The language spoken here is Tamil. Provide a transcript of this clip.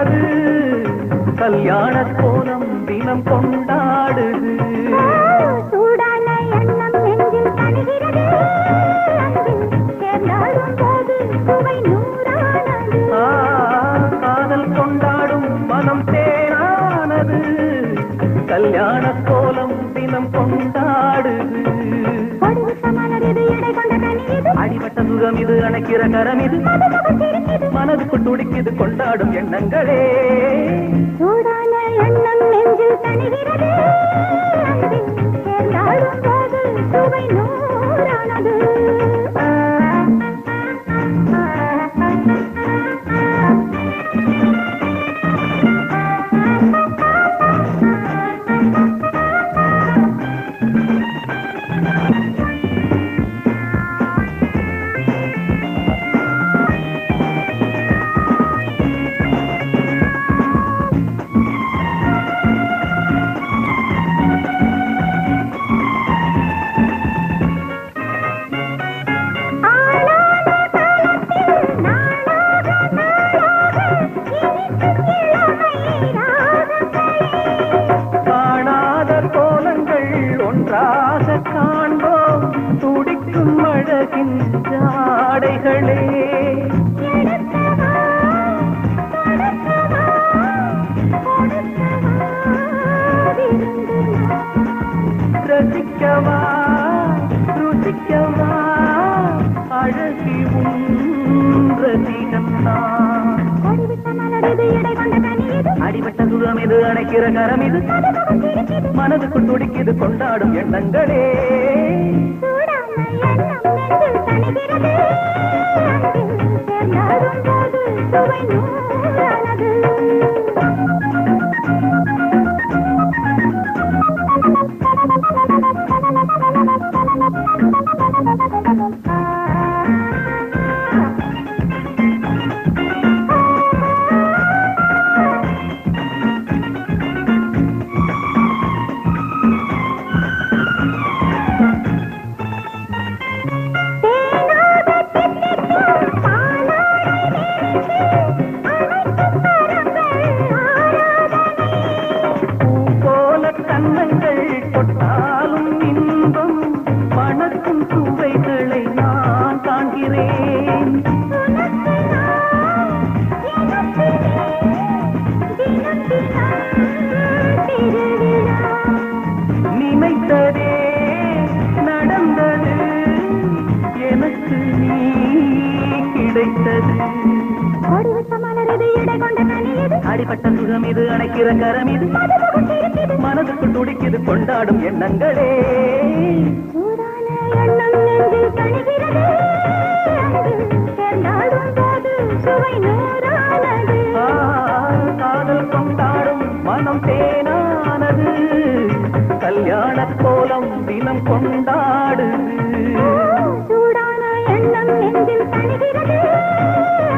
தேனானது கல்யாண கோலம் தினம் கொண்டாடுது. காதல் கொண்டாடும் மனம் தேனானது. கல்யாண கோலம் தினம் கொண்டாடுது. அடிபட்ட சுகம் இது அணைக்கிற கரம் இது. மனதுக்கு துடிக்கிது கொண்டாடும் எண்ணங்களே. சூடான எண்ணம் நெஞ்சில் துடிக்கும் அழகின் ஜாடைகளே. ரசிக்கவா ருசிக்கவா அழகி அடிபட்ட சுகம் இது அணைக்கிற கரம் இது. மனதுக்கு கொண்டாடும் எண்ணங்களே. கிடைத்தது அடிபட்ட சுகம் இது அணைக்கிற கரம் இது. மனதுக்கு துடிக்குது கொண்டாடும் எண்ணங்களே. காதல் கொண்டாடும் மனம் தேனானது. கல்யாண கோலம் தினம் கொண்டாடுது. Thank you.